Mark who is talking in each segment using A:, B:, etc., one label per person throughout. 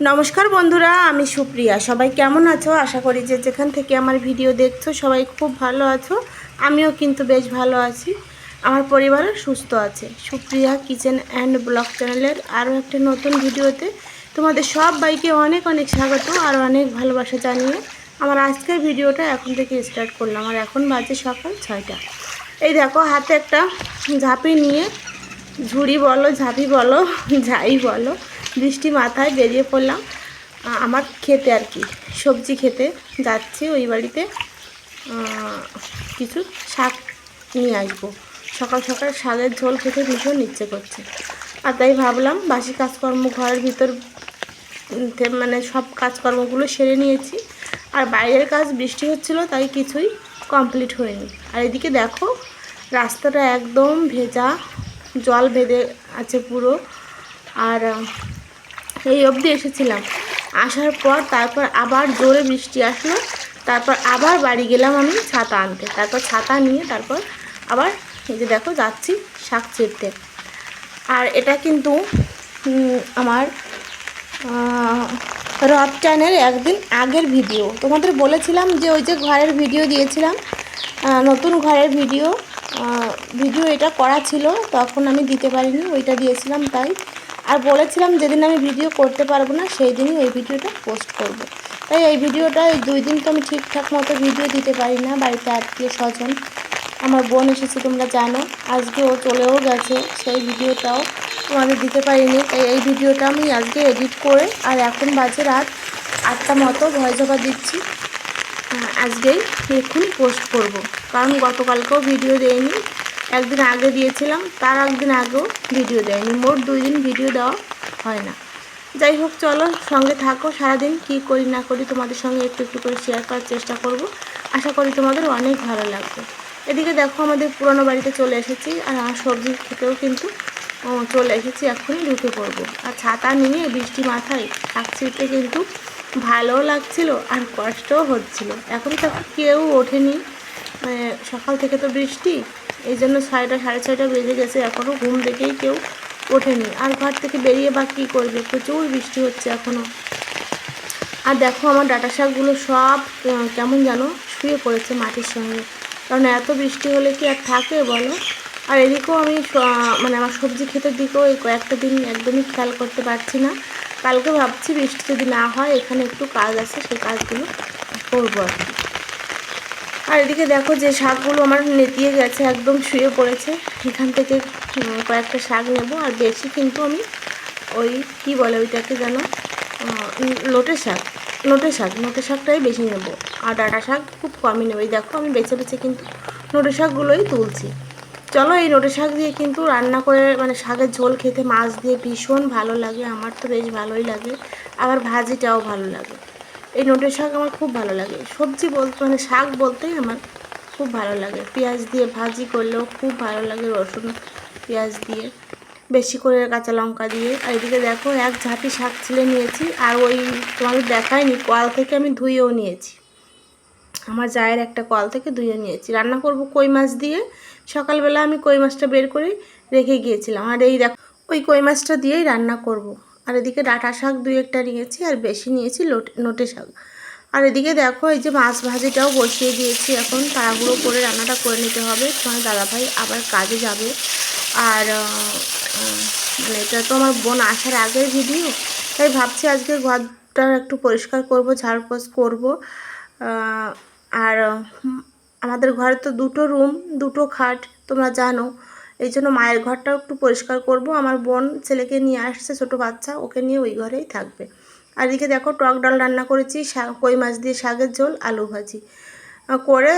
A: নমস্কার বন্ধুরা, আমি সুপ্রিয়া। সবাই কেমন আছো? আশা করি যে যেখান থেকে আমার ভিডিও দেখছ, সবাই খুব ভালো আছো। আমিও কিন্তু বেশ ভালো আছি। আমার পরিবারও সুস্থ আছে। সুপ্রিয়া কিচেন অ্যান্ড ব্লগ চ্যানেলের আরও একটা নতুন ভিডিওতে তোমাদের সব বাইকে অনেক অনেক স্বাগত আর অনেক ভালোবাসা জানিয়ে আমার আজকের ভিডিওটা এখন থেকে স্টার্ট করলাম। আর এখন বাজে সকাল ছয়টা। এই দেখো, হাতে একটা ঝাঁপি নিয়ে ঝুড়ি বলো, ঝাঁপি বলো, যাই বলো বৃষ্টি মাথায় বেরিয়ে পড়লাম। আমার খেতে আর কি, সবজি খেতে যাচ্ছি ওই বাড়িতে। কিছু শাক নিয়ে আসব। সকাল সকাল শাকের ঝোল খেতে ভীষণ ইচ্ছে করছে। আর তাই ভাবলাম, বাসি কাজকর্ম ঘরের ভিতর মানে সব কাজকর্মগুলো সেরে নিয়েছি। আর বাইরের কাজ বৃষ্টি হচ্ছিল, তাই কিছুই কমপ্লিট হয়নি। আর এদিকে দেখো, রাস্তাটা একদম ভেজা, জল বেঁধে আছে পুরো। আর এই অবধি এসেছিলাম। আসার পর তারপর আবার জোরে বৃষ্টি আসলো। তারপর আবার বাড়ি গেলাম আমি ছাতা আনতে। তারপর ছাতা নিয়ে তারপর আবার এই যে দেখো যাচ্ছি শাক ছিঁড়তে। আর এটা কিন্তু আমার রব টানের একদিন আগের ভিডিও। তোমাদের বলেছিলাম যে ওই যে ঘরের ভিডিও দিয়েছিলাম নতুন ঘরের ভিডিও ভিডিও এটা করা ছিল, তখন আমি দিতে পারিনি, ওইটা দিয়েছিলাম তাই। আর বলেছিলাম যেদিন আমি ভিডিও করতে পারব না, সেই দিনই ওই ভিডিওটা পোস্ট করব। তাই এই ভিডিওটা এই দুই দিন তো আমি ঠিকঠাক মতো ভিডিও দিতে পারি না, বাড়িতে আত্মীয় স্বজন, আমার বোন এসেছে তোমরা জানো, আজকে ও চলেও গেছে, সেই ভিডিওটাও তোমাদের দিতে পারিনি, তাই এই ভিডিওটা আমি আজকে এডিট করে, আর এখন বাজে রাত আটটা মতো ভয়েস ওভার দিচ্ছি আজকেই এক্ষুনি পোস্ট করব। কারণ গতকালকেও ভিডিও দেয়নি একদিন আগে দিয়েছিলাম, তার একদিন আগেও ভিডিও দেয়নি। মোট দুই দিন ভিডিও দেওয়া হয় না। যাই হোক, চলো সঙ্গে থাকো। সারাদিন কি করি না করি তোমাদের সঙ্গে একটু একটু করে শেয়ার করার চেষ্টা করব। আশা করি তোমাদের অনেক ভালো লাগবে। এদিকে দেখো আমাদের পুরনো বাড়িতে চলে এসেছি আর সবজি খেতেও কিন্তু চলে এসেছি। এখনই ঢুকে পড়ব। আর ছাতা নিয়ে বৃষ্টি মাথায় থাকছিতে কিন্তু ভালোও লাগছিল আর কষ্টও হচ্ছিল। এখন তো কেউ ওঠেনি। সকাল থেকে তো বৃষ্টি। এই জন্য ছয়টা সাড়ে ছয়টা বেজে গেছে এখনও ঘুম থেকেই কেউ ওঠেনি। আর ঘর থেকে বেরিয়ে বা কী করবে? প্রচুর বৃষ্টি হচ্ছে এখনও আর দেখো আমার ডাটা শাকগুলো সব কেমন যেন শুয়ে পড়েছে মাটির সঙ্গে। কারণ এত বৃষ্টি হলে কি আর থাকে বলো? আর এদিকেও আমি মানে আমার সবজি ক্ষেতের দিকেও এই কয়েকটা দিন একদমই খেয়াল করতে পারছি না। কালকে ভাবছি বৃষ্টি যদি না হয়, এখানে একটু কাজ আছে সেই কাজগুলো করব আর কি। আর এদিকে দেখো যে শাকগুলো আমার নেতিয়ে গেছে, একদম শুয়ে পড়েছে। এখান থেকে কয়েকটা শাক নেব। আর বেশি কিন্তু আমি ওই, কি বলে ওইটাকে যেন লোটে শাক নোটে শাক নোটে শাকটাই বেশি নেব। আর ডাঁটা শাক খুব কমই নেব। এই দেখো আমি বেছে বেছে কিন্তু নোটে শাকগুলোই তুলছি। চলো এই নোটে শাক দিয়ে কিন্তু রান্না করে মানে শাকের ঝোল খেতে, মাছ দিয়ে ভীষণ ভালো লাগে। আমার তো বেশ ভালোই লাগে। আবার ভাজিটাও ভালো লাগে। এই নোটের শাক আমার খুব ভালো লাগে। সবজি বলতে মানে শাক বলতেই আমার খুব ভালো লাগে। পেঁয়াজ দিয়ে ভাজি করলেও খুব ভালো লাগে রসুন পেঁয়াজ দিয়ে। বেশি করে কাঁচা লঙ্কা দিয়ে। আর এদিকে দেখো, এক ঝাঁটি শাক ছিলে নিয়েছি, আর ওই তোমাদের দেখায়নি কল থেকে আমি ধুয়েও নিয়েছি। আমার জায়ের একটা কল থেকে ধুয়ে নিয়েছি। রান্না করব কই মাছ দিয়ে? সকালবেলা আমি কই মাছটা বের করে? রেখে গিয়েছিলাম। আর এই দেখো, ওই কই মাছটা দিয়েই রান্না করব। আর এদিকে ডাটা শাক দুই একটা নিয়েছি আর বেশি নিয়েছি নোটে শাক। আর এদিকে দেখো এই যে মাছ ভাজিটাও বসিয়ে দিয়েছি। এখন তাড়াহুড়ো করে রান্নাটা করে নিতে হবে। তোমার দাদাভাই আবার কাজে যাবে। আর মানে এটা তো আমার বোন আসার আগের ভিডিও তাই ভাবছি আজকে ঘরটা একটু পরিষ্কার করব ঝাড়পোছ করব। আর আমাদের ঘরে তো দুটো রুম দুটো খাট, তোমরা জানো। এই জন্য মায়ের ঘরটাও একটু পরিষ্কার করব। আমার বোন ছেলেকে নিয়ে আসছে, ছোটো বাচ্চা, ওকে নিয়ে ওই ঘরেই থাকবে। আর এদিকে দেখো, টক ডাল রান্না করেছি শাক কই মাছ দিয়ে শাকের ঝোল, আলু ভাজি। করে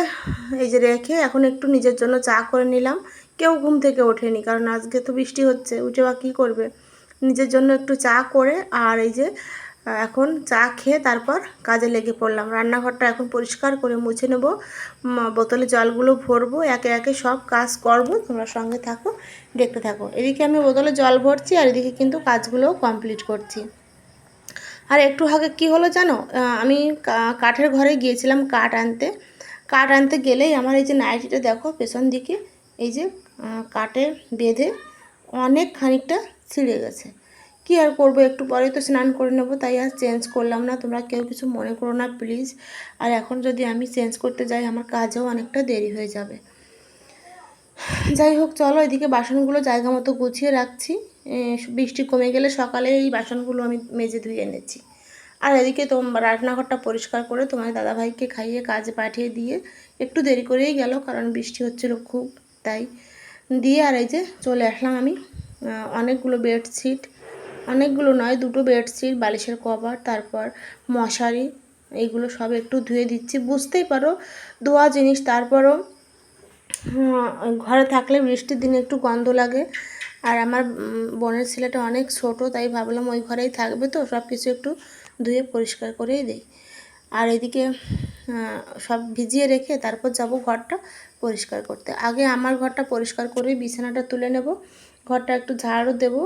A: এই যে রেখে এখন একটু নিজের জন্য চা করে নিলাম। কেউ ঘুম থেকে ওঠেনি, কারণ আজকে তো বৃষ্টি হচ্ছে, উঠে বা কী করবে? নিজের জন্য একটু চা করে, আর এই যে এখন চা খেয়ে তারপর কাজে লেগে পড়লাম। রান্নাঘরটা এখন পরিষ্কার করে মুছে নেব। বোতলে জলগুলো ভরবো, একে একে সব কাজ করব। তোমরা সঙ্গে থাকো, দেখতে থাকো। এদিকে আমি বোতলে জল ভরছি আর এদিকে কিন্তু কাজগুলোও কমপ্লিট করছি। আর একটু আগে কী হলো জানো? আমি কাঠের ঘরে গিয়েছিলাম কাঠ আনতে। কাঠ আনতে গেলেই আমার এই যে নাইটিটা দেখো, পেছন দিকে এই যে কাঠে বেঁধে অনেক খানিকটা ছিঁড়ে গেছে। কী আর করব? একটু পরেই তো স্নান করে নেব, তাই আর চেঞ্জ করলাম না। তোমরা কেউ কিছু মনে করো না প্লিজ আর এখন যদি আমি চেঞ্জ করতে যাই, আমার কাজেও অনেকটা দেরি হয়ে যাবে। যাই হোক, চলো এদিকে বাসনগুলো জায়গা মতো গুছিয়ে রাখছি। বৃষ্টি কমে গেলে সকালে এই বাসনগুলো আমি মেজে ধুয়ে এনেছি। আর এদিকে তো রান্নাঘরটা পরিষ্কার করে তোমার দাদাভাইকে খাইয়ে কাজে পাঠিয়ে দিয়ে একটু দেরি করেই গেল, কারণ বৃষ্টি হচ্ছিল খুব, তাই। দিয়ে আর এই যে চলে আসলাম আমি। অনেকগুলো বেডশিট অনেকগুলো নয়, দুটো বেডশিট বালিশের কভার তারপর মশারি এইগুলো সব একটু ধুয়ে দিচ্ছি। বুঝতেই পারো, ধোয়া জিনিস, তারপরও ঘরে থাকলে বৃষ্টির দিনে একটু গন্ধ লাগে। আর আমার বোনের ছেলেটা অনেক ছোট, তাই ভাবলাম ওই ঘরেই থাকবে তো সব কিছু একটু ধুয়ে পরিষ্কার করেই দেই। আর এদিকে সব ভিজিয়ে রেখে তারপর যাব ঘরটা পরিষ্কার করতে। আগে আমার ঘরটা পরিষ্কার করে বিছানাটা তুলে নেব, ঘরটা একটু ঝাড়ও দেব।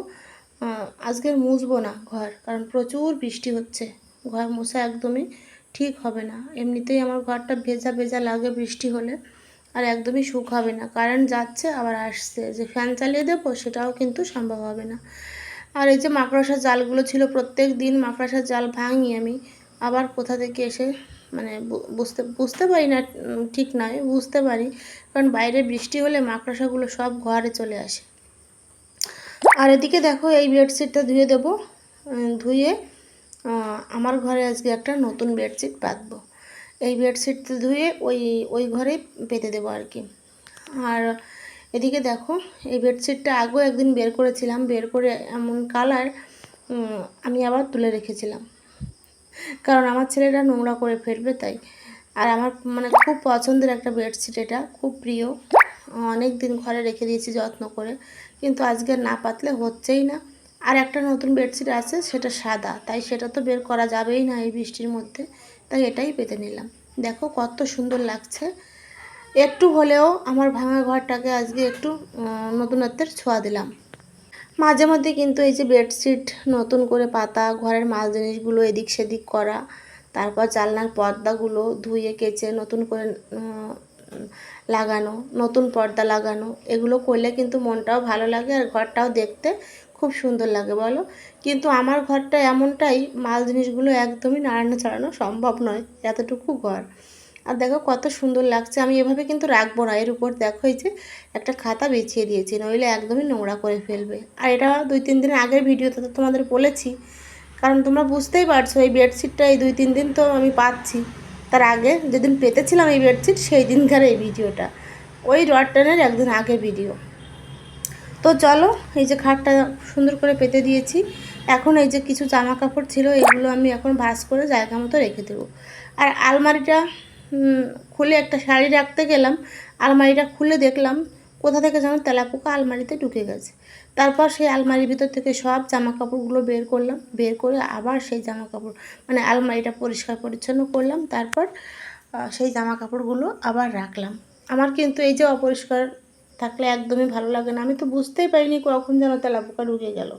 A: আজকে মুছবো না ঘর, কারণ প্রচুর বৃষ্টি হচ্ছে। ঘর মোছা একদমই ঠিক হবে না। এমনিতেই আমার ঘরটা ভেজা ভেজা লাগে বৃষ্টি হলে, আর একদমই সুখ হবে না। কারেন্ট যাচ্ছে, আবার আসছে। যে ফ্যান চালিয়ে দেবো, সেটাও কিন্তু সম্ভব হবে না। আর এই যে মাকড়সার জালগুলো ছিল, প্রত্যেক দিন মাকড়সার জাল ভাঙি আমি। আবার কোথা থেকে এসে মানে বুঝতে বুঝতে পারি না ঠিক নয়, বুঝতে পারি। কারণ বাইরে বৃষ্টি হলে মাকড়সাগুলো সব ঘরে চলে আসে। আর এদিকে দেখো এই বেডশিটটা ধুয়ে দেবো। ধুয়ে আমার ঘরে আজকে একটা নতুন বেডশিট পাতবো এই বেডশিট ধুয়ে ওই ওই ঘরে পেতে দেবো আর কি। আর এদিকে দেখো, এই বেডশিটটা আগেও একদিন বের করেছিলাম, বের করে এমন কালার আমি আবার তুলে রেখেছিলাম। কারণ আমার ছেলেটা নোংরা করে ফেলবে তাই। আর আমার মানে খুব পছন্দের একটা বেডশিট এটা, খুব প্রিয়। অনেক দিন ঘরে রেখে দিয়েছি যত্ন করে। কিন্তু আজকে না পাতলে হচ্ছেই না। আর একটা নতুন বেডশিট আছে, সেটা সাদা। তাই সেটা তো বের করা যাবেই না এই বৃষ্টির মধ্যে। তাই এটাই পেতে নিলাম। দেখো কত সুন্দর লাগছে। একটু হলেও আমার ভাঙা ঘরটাকে আজকে একটু নতুনত্বের ছোঁয়া দিলাম। মাঝে মধ্যে কিন্তু এই যে বেডশিট, নতুন করে পাতা, ঘরের মাল জিনিসগুলো এদিক সেদিক করা, তারপর জানলার পর্দাগুলো ধুয়ে কেচে নতুন করে লাগানো, নতুন পর্দা লাগানো, এগুলো করলে কিন্তু মনটাও ভালো লাগে আর ঘরটাও দেখতে খুব সুন্দর লাগে, বলো? কিন্তু আমার ঘরটা এমনটাই, মাল জিনিসগুলো একদমই নাড়ানো ছাড়ানো সম্ভব নয়, এতটুকু ঘর। আর দেখো কত সুন্দর লাগছে, আমি এভাবে কিন্তু রাখব না, এর উপর দেখো এই যে একটা খাতা বিছিয়ে দিয়েছি, নইলে একদমই নোংরা করে ফেলবে। আর এটা দুই তিন দিন আগের ভিডিওতে তো তোমাদের বলেছি, কারণ তোমরা বুঝতেই পারছ, এই বেডশিটটা এই দুই তিন দিন তো আমি পাচ্ছি। তার আগে যেদিন পেতেছিলাম এই বেডশিট, সেই দিনকার এই ভিডিওটা। ওই রড রডটানের একদিন আগে ভিডিও। তো চলো, এই যে খাটটা সুন্দর করে পেতে দিয়েছি। এখন এই যে কিছু জামা কাপড় ছিল, এগুলো আমি এখন ভাস করে জায়গা মতো রেখে দেবো। আর আলমারিটা খুলে একটা শাড়ি রাখতে গেলাম। আলমারিটা খুলে দেখলাম কোথা থেকে যেন তেলাপোকা আলমারিতে ঢুকে গেছে। তারপর সেই আলমারির ভিতর থেকে সব জামা কাপড়গুলো বের করলাম, বের করে আবার সেই জামা কাপড় মানে আলমারিটা পরিষ্কার পরিচ্ছন্ন করলাম, তারপর সেই জামা কাপড়গুলো আবার রাখলাম। আমার কিন্তু এই যে অপরিষ্কার থাকলে একদমই ভালো লাগে না, আমি তো বুঝতেই পারিনি কখন যেন তেলাপোকা ঢুকে গেল।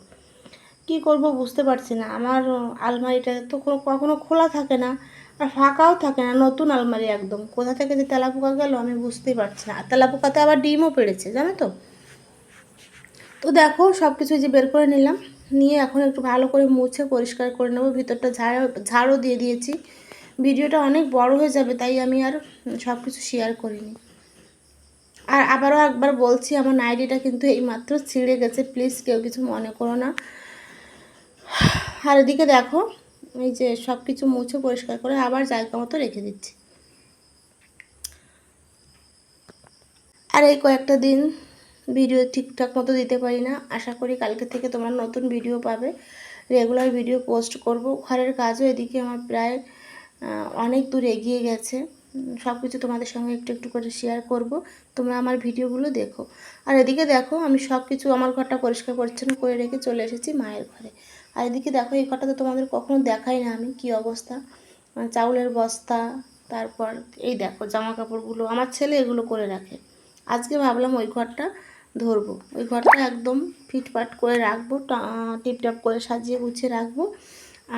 A: কি করব বুঝতে পারছি না, আমার, আলমারিটা তো কখনো খোলা থাকে না আর ফাঁকাও থাকে না, নতুন আলমারি একদম। কোথা থেকে যে তেলাপোকা গেল আমি বুঝতেই পারছি না। আর তেলাপোকাতে আবার ডিমও পেড়েছে, জানো তো? তো দেখো সব কিছু যে বের করে নিলাম। নিয়ে এখন একটু ভালো করে মুছে পরিষ্কার করে নেব। ভিতরটা ঝাড়, ঝাড়ও দিয়ে দিয়েছি। ভিডিওটা অনেক বড় হয়ে যাবে, তাই আমি আর সব কিছু শেয়ার করিনি। আর আবারও একবার বলছি, আমার নাইডিটা কিন্তু এইমাত্র ছিঁড়ে গেছে। প্লিজ কেউ কিছু মনে করো না। আর এদিকে দেখো এই যে সব কিছু মুছে পরিষ্কার করে আবার জায়গা মতো রেখে দিচ্ছি। আর এই কয়েকটা দিন ভিডিও ঠিকঠাক মতো দিতে পারি না। আশা করি কালকে থেকে তোমরা নতুন ভিডিও পাবে। রেগুলার ভিডিও পোস্ট করব। ঘরের কাজও এদিকে আমার প্রায় অনেক দূর এগিয়ে গেছে। সব কিছু তোমাদের সঙ্গে একটু একটু করে শেয়ার করব। তোমরা আমার ভিডিওগুলো দেখো। আর এদিকে দেখো, আমি সব কিছু আমার ঘরটা পরিষ্কার পরিচ্ছন্ন করে রেখে চলে এসেছি মায়ের ঘরে। আর এদিকে দেখো, এই ঘরটা তো তোমাদের কখনো দেখাই না আমি, কি অবস্থা? চাউলের বস্তা, তারপর এই দেখো জামা কাপড়গুলো আমার ছেলে এগুলো করে রাখে। আজকে ভাবলাম ওই ঘরটা ধরবো। ওই ঘরটা একদম ফিটফাট করে রাখব টিপটাপ করে সাজিয়ে গুছিয়ে রাখব।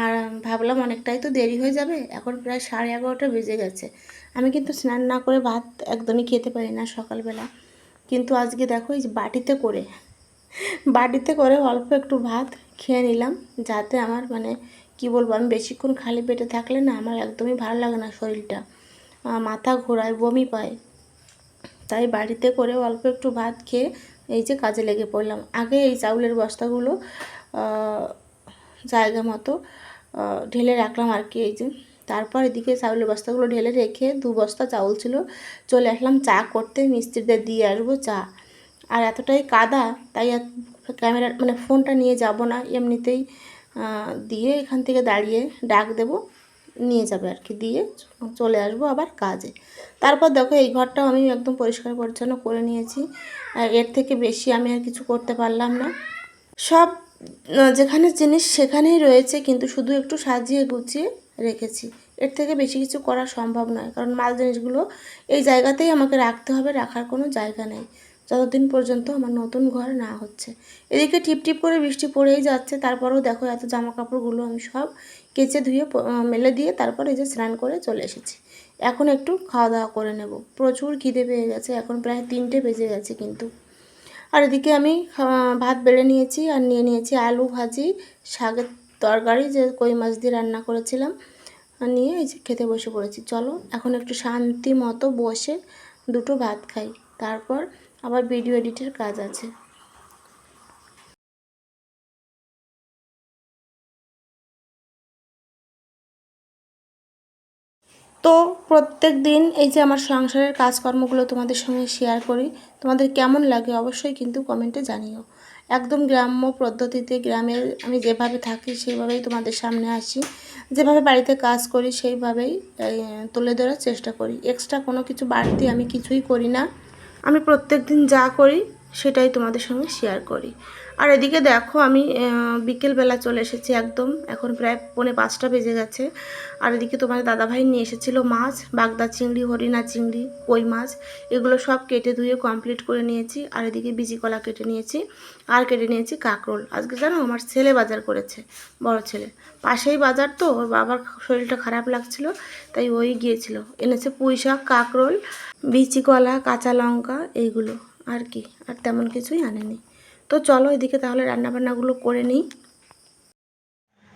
A: আর ভাবলাম অনেকটাই তো দেরি হয়ে যাবে, এখন প্রায় সাড়ে এগারোটা বেজে গেছে। আমি কিন্তু স্নান না করে ভাত একদমই খেতে পারি না সকালবেলা। কিন্তু আজকে দেখো এই বাটিতে করে বাটিতে করে অল্প একটু ভাত খেয়ে নিলাম যাতে আমার মানে কি বলব, আমি বেশিক্ষণ খালি পেটে থাকলে না আমার একদমই ভালো লাগে না শরীরটা। মাথা ঘোরায়, বমি পায়। তাই বাড়িতে করে অল্প একটু ভাত খেয়ে এই যে কাজে লেগে পড়লাম। আগে এই চাউলের বস্তাগুলো জায়গা মতো ঢেলে রাখলাম আর কি এই যে। তারপর এদিকে চাউলের বস্তাগুলো ঢেলে রেখে দু বস্তা চাউল ছিল। চলে আসলাম চা করতে, মিস্ত্রিদের দিয়ে আসব চা। আর এতটাই কাদা, তাই ক্যামেরা মানে ফোনটা নিয়ে যাব না, এমনিতেই দিয়ে এখান থেকে দাঁড়িয়ে ডাক দেব, নিয়ে যাবে আর কি, দিয়ে চলে আসব আবার কাজে। তারপর দেখো এই ঘরটাও আমি একদম পরিষ্কার পরিচ্ছন্ন করে নিয়েছি। এর থেকে বেশি আমি আর কিছু করতে পারলাম না। সব যেখানে জিনিস সেখানেই রয়েছে, কিন্তু শুধু একটু সাজিয়ে গুছিয়ে রেখেছি। এর থেকে বেশি কিছু করা সম্ভব নয়, কারণ মাল জিনিসগুলো এই জায়গাতেই আমাকে রাখতে হবে, রাখার কোনো জায়গা নেই। যতদিন পর্যন্ত আমার নতুন ঘর না হচ্ছে। এদিকে টিপ টিপ করে বৃষ্টি পড়েই যাচ্ছে, তারপরেও দেখো এত জামা কাপড়গুলো আমি সব কেচে ধুয়ে মেলে দিয়ে তারপর এই যে স্নান করে চলে এসেছি। এখন একটু খাওয়া দাওয়া করে নেব। প্রচুর খিদে পেয়ে গেছে, এখন প্রায় তিনটে বেজে গেছে কিন্তু। আর এদিকে আমি ভাত বেড়ে নিয়েছি আর নিয়ে নিয়েছি আলু ভাজি, শাকের তরকারি যে কই মাছ দিয়ে রান্না করেছিলাম নিয়ে এই যে খেতে বসে পড়েছি। চলো এখন একটু শান্তি মতো বসে দুটো ভাত খাই, তারপর আবার ভিডিও এডিটের কাজ আছে। তো প্রত্যেক দিন এই যে আমার সংসারের কাজকর্মগুলো তোমাদের সঙ্গে শেয়ার করি, তোমাদের কেমন লাগে অবশ্যই কিন্তু কমেন্টে জানিও। একদম গ্রাম্য পদ্ধতিতে গ্রামের আমি যেভাবে থাকি সেইভাবেই তোমাদের সামনে আসি। যেভাবে বাড়িতে কাজ করি সেইভাবেই তুলে ধরার চেষ্টা করি। এক্সট্রা কোনো কিছু বাড়তি আমি কিছুই করি না। আমি প্রত্যেক দিন যা করি সেটাই তোমাদের সঙ্গে শেয়ার করি। আর এদিকে দেখো আমি বিকেলবেলা চলে এসেছি একদম। এখন প্রায় পৌনে পাঁচটা বেজে গেছে। আর এদিকে তোমার দাদাভাই নিয়ে এসেছিল মাছ, বাগদা চিংড়ি, হরিণা চিংড়ি, কই মাছ, এগুলো সব কেটে ধুয়ে কমপ্লিট করে নিয়েছি। আর এদিকে বিজি কলা কেটে নিয়েছি, আর কেটে নিয়েছি কাঁকরোল। আজকে জানো আমার ছেলে বাজার করেছে, বড় ছেলে। পাশেই বাজার তো, ওর বাবার শরীরটা খারাপ লাগছিল, তাই ওই গিয়েছিল। এনেছে পুঁই শাক, কাঁকরোল, বিচি কলা, কাঁচা লঙ্কা, এইগুলো। আর কি, আর তেমন কিছুই আনেনি। তো চলো এদিকে তাহলে রান্নাবান্নাগুলো করে নিই।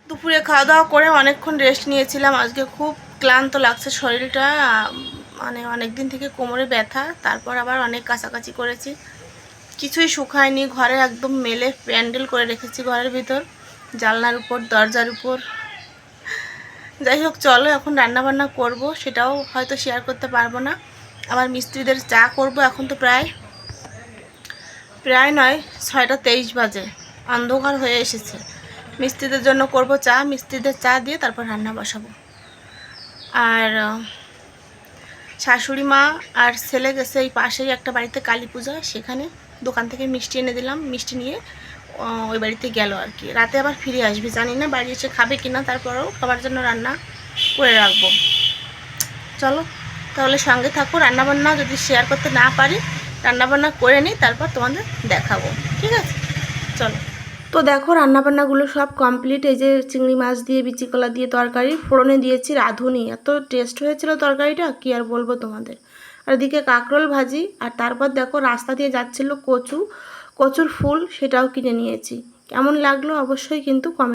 A: দুপুরে খাওয়া দাওয়া করে অনেকক্ষণ রেস্ট নিয়েছিলাম। আজকে খুব ক্লান্ত লাগছে শরীরটা মানে অনেক দিন থেকে কোমরে ব্যথা, তারপর আবার অনেক কাছাকাছি করেছি। কিছুই শুকায়নি, ঘরে একদম মেলে প্যান্ডেল করে রেখেছি ঘরের ভিতর, জানলার উপর, দরজার উপর। যাই হোক, চলো এখন রান্না বান্না করব, সেটাও হয়তো শেয়ার করতে পারব না। আমার মিস্ত্রিদের চা করব এখন তো প্রায়। প্রায় নয়, ছয়টা তেইশ বাজে। অন্ধকার হয়ে এসেছে। মিস্ত্রিদের জন্য করব চা মিস্ত্রিদের চা দিয়ে তারপর রান্না বসাবো। আর শাশুড়ি মা আর ছেলে গেছে এই পাশেই একটা বাড়িতে কালী পূজা। সেখানে দোকান থেকে মিষ্টি এনে দিলাম। মিষ্টি নিয়ে ওই বাড়িতে গেল আর কি। রাতে আবার ফিরে আসবে, জানি না বাড়ি এসে খাবে কিনা তারপরেও খাবার জন্য রান্না করে রাখব। চলো, তাহলে সঙ্গে থাকো। রান্নাবান্না যদি শেয়ার করতে না পারি রান্নাবান্না করে নিই, তারপর তোমাদের দেখাবো। ঠিক আছে? চলো। তো দেখো, রান্নাবান্নাগুলো সব কমপ্লিট এই যে চিংড়ি মাছ দিয়ে, বিচি কলা দিয়ে তরকারি, ফোড়নে দিয়েছি রাঁধুনি। এত টেস্ট হয়েছিল তরকারিটা, কি আর বলব তোমাদের? আর এদিকে কাঁকরোল ভাজি, আর তারপর দেখো রাস্তা দিয়ে যাচ্ছিল কচু। কচুর ফুল সেটাও কিনে নিয়েছি। কেমন লাগল অবশ্যই কিন্তু কমেন্ট